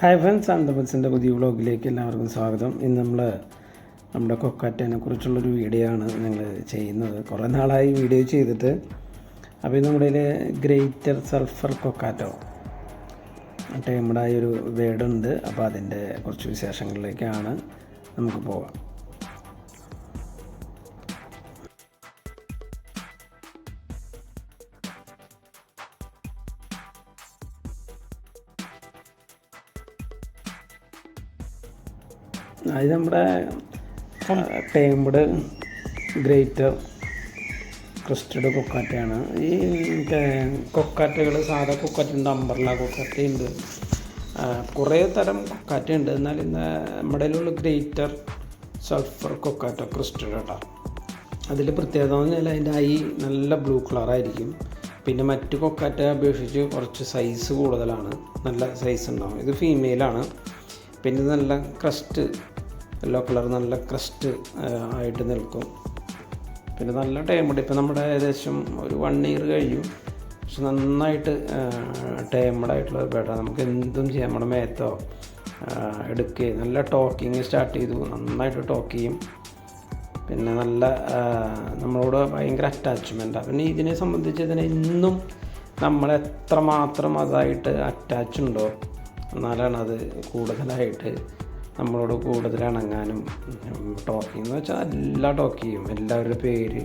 Hi friends അന്തപത്സിന്റെ പുതിയ വ്ളോഗിലേക്ക് എല്ലാവർക്കും സ്വാഗതം. ഇന്ന് നമ്മൾ നമ്മുടെ കൊക്കാറ്റേനെ കുറിച്ചുള്ളൊരു വീഡിയോ ആണ് ഞങ്ങൾ ചെയ്യുന്നത്. കുറേ നാളായി വീഡിയോ ചെയ്തിട്ട്. അപ്പോൾ ഇത് നമ്മുടെ ഗ്രേറ്റർ സൾഫർ കൊക്കാറ്റോ ടൈമഡായ ഒരു വേർഡുണ്ട് അപ്പോൾ അതിന്റെ കുറച്ച് വിശേഷങ്ങളിലേക്കാണ് നമുക്ക് പോകാം അത് നമ്മുടെ ടേംഡ് ഗ്രേറ്റർ ക്രിസ്റ്റഡ് കൊക്കാറ്റയാണ്. ഈ കൊക്കാറ്റകൾ സാധാ കൊക്കാറ്റുണ്ട് അമ്പർല കൊക്കാറ്റയുണ്ട്. കുറേ തരം കൊക്കാറ്റയുണ്ട്. എന്നാൽ ഇന്ന് നമ്മുടെ ഉള്ള ഗ്രേറ്റർ സൾഫർ കൊക്കാറ്റ ക്രിസ്റ്റഡ് കേട്ടോ. അതിൽ പ്രത്യേകത എന്ന് പറഞ്ഞാൽ അതിന്റെ ഐ നല്ല ബ്ലൂ കളറായിരിക്കും. പിന്നെ മറ്റ് കൊക്കാറ്റയെ അപേക്ഷിച്ച് കുറച്ച് സൈസ് കൂടുതലാണ്. നല്ല സൈസ് ഉണ്ടാവും. ഇത് ഫീമെയിലാണ് പിന്നെ നല്ല ക്രസ്റ്റ് യെല്ലോ കളർ നല്ല ക്രസ്റ്റ് ആയിട്ട് നിൽക്കും. പിന്നെ നല്ല ടൈമുണ്ട് ഇപ്പം നമ്മുടെ ഏകദേശം ഒരു വൺ ഇയർ കഴിഞ്ഞു. പക്ഷെ നന്നായിട്ട് ടൈമഡായിട്ടുള്ള ബേഡ നമുക്ക് എന്തും ചെയ്യാം. നമ്മുടെ മേത്തോ എടുക്കുകയും നല്ല ടോക്കിങ് സ്റ്റാർട്ട് ചെയ്തു. നന്നായിട്ട് ടോക്ക് ചെയ്യും. പിന്നെ നല്ല നമ്മളോട് ഭയങ്കര അറ്റാച്ച്മെന്റാണ് പിന്നെ ഇതിനെ സംബന്ധിച്ച് ഇതിനെ ഇന്നും നമ്മൾ എത്രമാത്രം അതായിട്ട് അറ്റാച്ച് ഉണ്ടോ? എന്നാലാണ് അത് കൂടുതലായിട്ട് നമ്മളോട് കൂടുതൽ ഇണങ്ങാനും ടോക്കിംഗ് എന്ന് വെച്ചാൽ എല്ലാ ടോക്ക് ചെയ്യും എല്ലാവരുടെ പേര്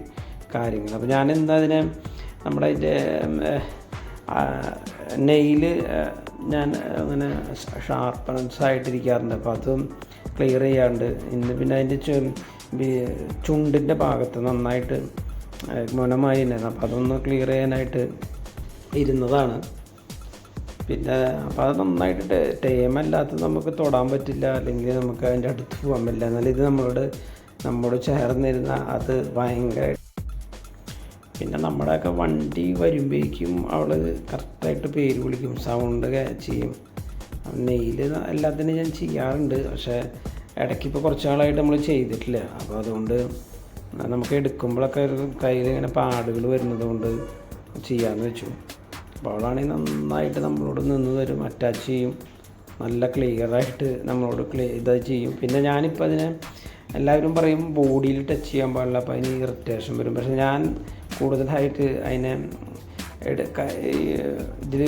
കാര്യങ്ങൾ അപ്പോൾ ഞാൻ എന്താ അതിനെ നമ്മുടെ അതിന്റെ നെയിൽ ഞാൻ അങ്ങനെ ഷാർപ്പൻസ് ആയിട്ടിരിക്കാറുണ്ട് അപ്പോൾ അതും ക്ലിയർ ചെയ്യാണ്ട് ഇന്ന് പിന്നെ അതിന്റെ ചുണ്ടിന്റെ ഭാഗത്ത് നന്നായിട്ട് മുനമായി ഉണ്ടായിരുന്നു അപ്പോൾ അതൊന്ന് ക്ലിയർ ചെയ്യാനായിട്ട് ഇരുന്നതാണ്. പിന്നെ അപ്പോൾ അത് നന്നായിട്ട് ടേമല്ലാത്തത് നമുക്ക് തൊടാൻ പറ്റില്ല അല്ലെങ്കിൽ നമുക്ക് അതിന്റെ അടുത്ത് പോകാൻ പറ്റില്ല. എന്നാൽ ഇത് നമ്മളോട് നമ്മോട് ചേർന്നിരുന്ന അത് ഭയങ്കര പിന്നെ നമ്മുടെയൊക്കെ വണ്ടി വരുമ്പോഴേക്കും അവൾ കറക്റ്റായിട്ട് പേര് വിളിക്കും സൗണ്ട് ചെയ്യും. നെയിൽ എല്ലാത്തിനും ഞാൻ ചെയ്യാറുണ്ട് പക്ഷേ ഇടയ്ക്ക് ഇപ്പോൾ കുറച്ച് നമ്മൾ ചെയ്തിട്ടില്ല. അപ്പോൾ അതുകൊണ്ട് നമുക്ക് എടുക്കുമ്പോഴൊക്കെ കയ്യിൽ ഇങ്ങനെ പാടുകൾ വരുന്നത് കൊണ്ട് ചെയ്യാമെന്ന് വെച്ചു. അപ്പോൾ അവളാണെങ്കിൽ നന്നായിട്ട് നമ്മളോട് നിന്ന് തരും അറ്റാച്ച് ചെയ്യും. നല്ല ക്ലിയറായിട്ട് നമ്മളോട് ക്ലിയർ ഇത് ചെയ്യും. പിന്നെ ഞാനിപ്പോൾ അതിനെ എല്ലാവരും പറയും ബോഡിയിൽ ടച്ച് ചെയ്യാൻ പാടില്ല അപ്പോൾ അതിന് ഇറിറ്റേഷൻ വരും. പക്ഷേ ഞാൻ കൂടുതലായിട്ട് അതിനെ എടുക്ക ഇതിൽ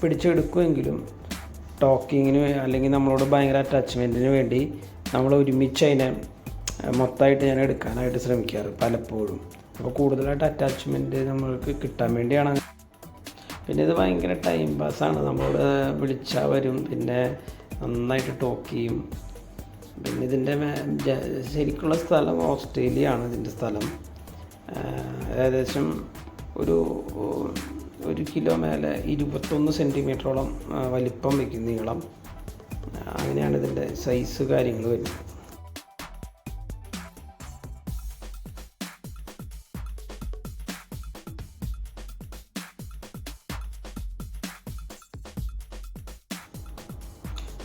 പിടിച്ചെടുക്കുമെങ്കിലും ടോക്കിങ്ങിന് അല്ലെങ്കിൽ നമ്മളോട് ഭയങ്കര അറ്റാച്ച്മെന്റിന് വേണ്ടി നമ്മൾ ഒരുമിച്ച് അതിനെ മൊത്തമായിട്ട് ഞാൻ എടുക്കാനായിട്ട് ശ്രമിക്കാറ് പലപ്പോഴും. അപ്പോൾ കൂടുതലായിട്ട് അറ്റാച്ച്മെന്റ് നമ്മൾക്ക് കിട്ടാൻ വേണ്ടിയാണ് പിന്നെ ഇത് ഭയങ്കര ടൈം പാസ്സാണ് നമ്മളോട് വിളിച്ചാൽ വരും. പിന്നെ നന്നായിട്ട് ടോക്ക് ചെയ്യും. പിന്നെ ഇതിന്റെ ശരിക്കുള്ള സ്ഥലം ഓസ്ട്രേലിയ ആണ് ഇതിന്റെ സ്ഥലം ഏകദേശം ഒരു ഒരു കിലോ മേലെ ഇരുപത്തൊന്ന് സെന്റിമീറ്ററോളം വലിപ്പം വയ്ക്കും നീളം. അങ്ങനെയാണ് ഇതിന്റെ സൈസ് കാര്യങ്ങൾ വരുന്നത്.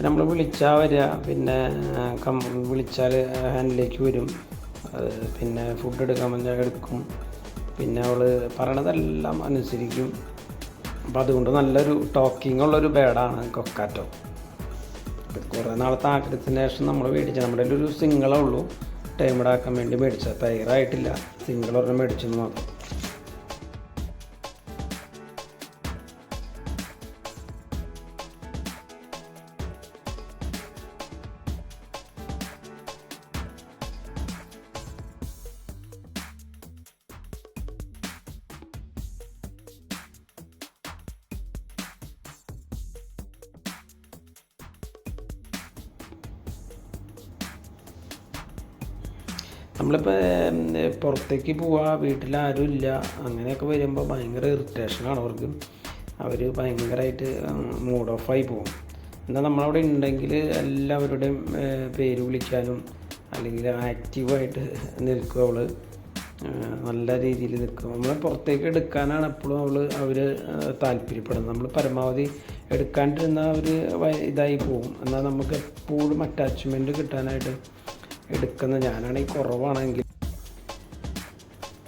നമ്മൾ വിളിച്ചാൽ വരിക പിന്നെ കം വിളിച്ചാൽ ഹാൻഡിലേക്ക് വരും. പിന്നെ ഫുഡ് എടുക്കാൻ പറഞ്ഞാൽ എടുക്കും. പിന്നെ അവൾ പറയണതെല്ലാം അനുസരിക്കും. അപ്പം അതുകൊണ്ട് നല്ലൊരു ടോക്കിംഗ് ഉള്ളൊരു ബേഡാണ് കൊക്കാറ്റോ. കുറേ നാളത്തെ ആഗ്രഹത്തിന് ശേഷം നമ്മൾ മേടിച്ചു നമ്മുടെ ഒരു സിംഗിളേ ഉള്ളൂ. ടൈമിടാക്കാൻ വേണ്ടി മേടിച്ചത്. തയ്യാറായിട്ടില്ല. സിംഗിൾ ഒരെണ്ണം മേടിച്ചെന്ന് മാത്രം. നമ്മളിപ്പോൾ പുറത്തേക്ക് പോവാ വീട്ടിൽ ആരും ഇല്ല അങ്ങനെയൊക്കെ വരുമ്പോൾ ഭയങ്കര ഇറിറ്റേഷനാണ് അവർക്ക്. അവർ ഭയങ്കരമായിട്ട് മൂഡ് ഓഫായി പോകും. എന്നാൽ നമ്മളവിടെ ഉണ്ടെങ്കിൽ എല്ലാവരുടെയും പേര് വിളിക്കാനും അല്ലെങ്കിൽ ആക്റ്റീവായിട്ട് നിൽക്കും അവൾ നല്ല രീതിയിൽ നിൽക്കും. നമ്മളെ പുറത്തേക്ക് എടുക്കാനാണ് എപ്പോഴും അവൾ അവർ താല്പര്യപ്പെടുന്നത്. നമ്മൾ പരമാവധി എടുക്കാണ്ടിരുന്ന അവർ ഇതായി പോകും. എന്നാൽ നമുക്ക് എപ്പോഴും അറ്റാച്ച്മെന്റ് കിട്ടാനായിട്ട് എടുക്കുന്ന ഞാനാണെങ്കിൽ കുറവാണെങ്കിൽ.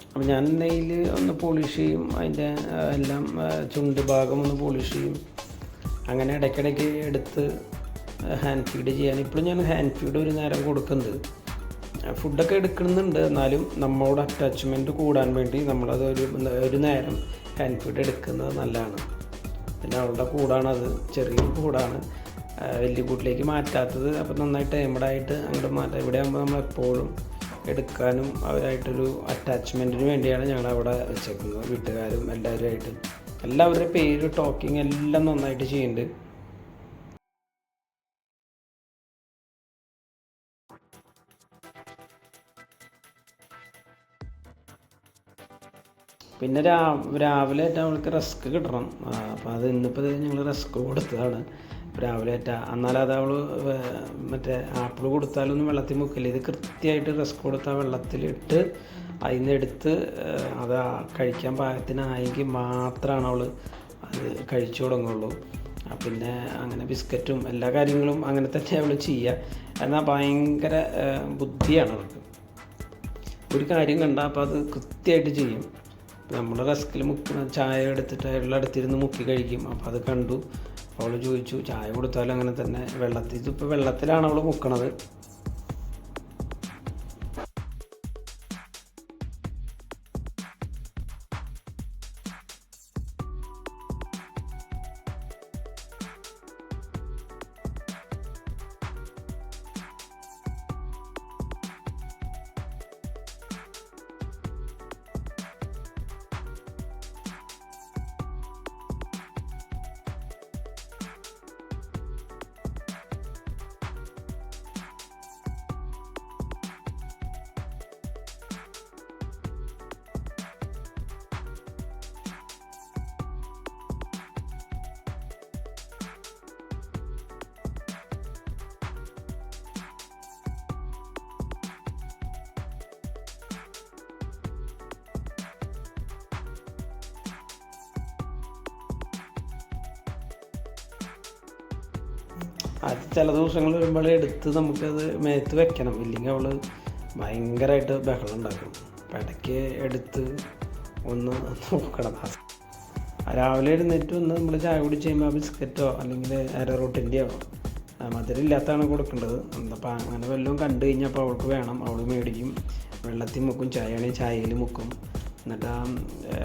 അപ്പം ഞാൻ നെയിൽ ഒന്ന് പോളിഷ് ചെയ്യും. അതിന്റെ എല്ലാം ചുണ്ട് ഭാഗം ഒന്ന് പോളിഷ് ചെയ്യും. അങ്ങനെ ഇടയ്ക്കിടയ്ക്ക് എടുത്ത് ഹാൻഡ് ഫീഡ് ചെയ്യാൻ. ഇപ്പോഴും ഞാൻ ഹാൻഡ് ഫീഡ് ഒരു നേരം കൊടുക്കുന്നുണ്ട്. ഫുഡൊക്കെ എടുക്കുന്നുണ്ട്. എന്നാലും നമ്മളോട് അറ്റാച്ച്മെന്റ് കൂടാൻ വേണ്ടി നമ്മളത് ഒരു ഒരു നേരം ഹാൻഡ് ഫീഡ് എടുക്കുന്നത് നല്ലതാണ്. പിന്നെ അവളുടെ കൂടാണത്. ചെറിയ കൂടാണ്. ആ, വലിയ കൂട്ടിലേക്ക് മാറ്റാത്തത്. അപ്പോൾ നന്നായിട്ട് ടൈമഡായിട്ട് അങ്ങോട്ട് മാറ്റാം. ഇവിടെ ആകുമ്പോൾ നമ്മൾ എപ്പോഴും എടുക്കാനും അവരായിട്ടൊരു അറ്റാച്ച്മെന്റിന് വേണ്ടിയാണ് ഞങ്ങൾ അവിടെ വെച്ചേക്കുന്നത്. വീട്ടുകാരും എല്ലാവരുമായിട്ട്. എല്ലാവരുടെ പേര് ടോക്കിങ് എല്ലാം നന്നായിട്ട് ചെയ്യുന്നുണ്ട്. പിന്നെ രാവിലെ ആയിട്ട് അവൾക്ക് റിസ്ക് കിട്ടണം. അപ്പോൾ അത് ഇന്നിപ്പോൾ ഞങ്ങൾ റിസ്ക് കൊടുത്തതാണ്. രാവിലെ ഏറ്റാ. എന്നാലും അത് അവൾ മറ്റേ ആപ്പിൾ കൊടുത്താലൊന്നും വെള്ളത്തിൽ മുക്കില്ല. ഇത് കൃത്യമായിട്ട് റസ്ക് കൊടുത്താൽ വെള്ളത്തിലിട്ട് അതിൽ നിന്ന് എടുത്ത് അത് കഴിക്കാൻ പാകത്തിനായെങ്കിൽ മാത്രമാണ് അവൾ അത് കഴിച്ചു തുടങ്ങുള്ളൂ. പിന്നെ അങ്ങനെ ബിസ്ക്കറ്റും എല്ലാ കാര്യങ്ങളും അങ്ങനെ തന്നെ അവൾ ചെയ്യുക എന്നാൽ ഭയങ്കര ബുദ്ധിയാണ് അവൾക്ക്. ഒരു കാര്യം കണ്ടാൽ അപ്പോൾ അത് കൃത്യമായിട്ട് ചെയ്യും. നമ്മുടെ റസ്കിൽ മുക്കുന്ന ചായ എടുത്തിട്ട് അയാളുടെ അടുത്തിരുന്ന് മുക്കി കഴിക്കും. അപ്പോൾ അത് കണ്ടു. അവൾ ചോദിച്ചു ചായ കൊടുത്താലും അങ്ങനെ തന്നെ വെള്ളത്തിൽ ഇതിപ്പോൾ വെള്ളത്തിലാണ് അവൾ മുക്കണത്. അത് ചില ദിവസങ്ങൾ വരുമ്പോൾ എടുത്ത് നമുക്കത് മേത്ത് വെക്കണം. ഇല്ലെങ്കിൽ അവൾ ഭയങ്കരമായിട്ട് ബഹളം ഉണ്ടാക്കും. അപ്പം ഇടയ്ക്ക് എടുത്ത് ഒന്ന് നോക്കണം. രാവിലെ എഴുന്നേറ്റ് വന്ന് നമ്മൾ ചായ കുടിച്ച് ചെയ്യുമ്പോൾ ബിസ്ക്കറ്റോ അല്ലെങ്കിൽ അരറോട്ടിന്റെയോ മധുരം ഇല്ലാത്തതാണ് കൊടുക്കേണ്ടത്. അപ്പോൾ അങ്ങനെ വല്ലതും കണ്ടു കഴിഞ്ഞാൽ അപ്പോൾ അവൾക്ക് വേണം. അവൾ മേടിക്കും. വെള്ളത്തിൽ മുക്കും ചായയാണെങ്കിൽ ചായയിൽ മുക്കും. എന്നിട്ട് ആ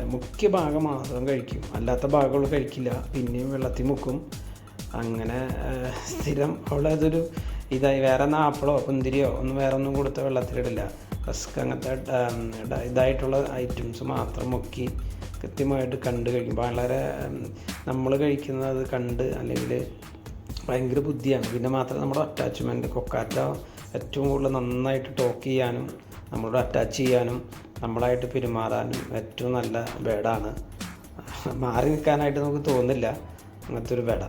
മുഖ്യ ഭാഗം മാത്രം കഴിക്കും. അല്ലാത്ത ഭാഗം അവൾ കഴിക്കില്ല. പിന്നെയും വെള്ളത്തിൽ മുക്കും. അങ്ങനെ സ്ഥിരം സ്ഥിരം അതൊരു ഇതായി. വേറെ ആപ്പിളോ കുന്തിരിയോ ഒന്നും വേറെ ഒന്നും കൊടുത്ത വെള്ളത്തിലിടില്ല. റസ്ക് അങ്ങനത്തെ ഇതായിട്ടുള്ള ഐറ്റംസ് മാത്രം മുക്കി കൃത്യമായിട്ട് കണ്ട് കഴിക്കും വളരെ നമ്മൾ കഴിക്കുന്നത് കണ്ട് അല്ലെങ്കിൽ ഭയങ്കര ബുദ്ധിയാണ്. പിന്നെ മാത്രം നമ്മുടെ അറ്റാച്ച്മെന്റ് കൊക്കാറ്റ ഏറ്റവും കൂടുതൽ നന്നായിട്ട് ടോക്ക് ചെയ്യാനും നമ്മളോട് അറ്റാച്ച് ചെയ്യാനും നമ്മളായിട്ട് പെരുമാറാനും ഏറ്റവും നല്ല ബേഡാണ് മാറി നിൽക്കാനായിട്ട് നമുക്ക് തോന്നില്ല അങ്ങനത്തെ ഒരു ബേഡ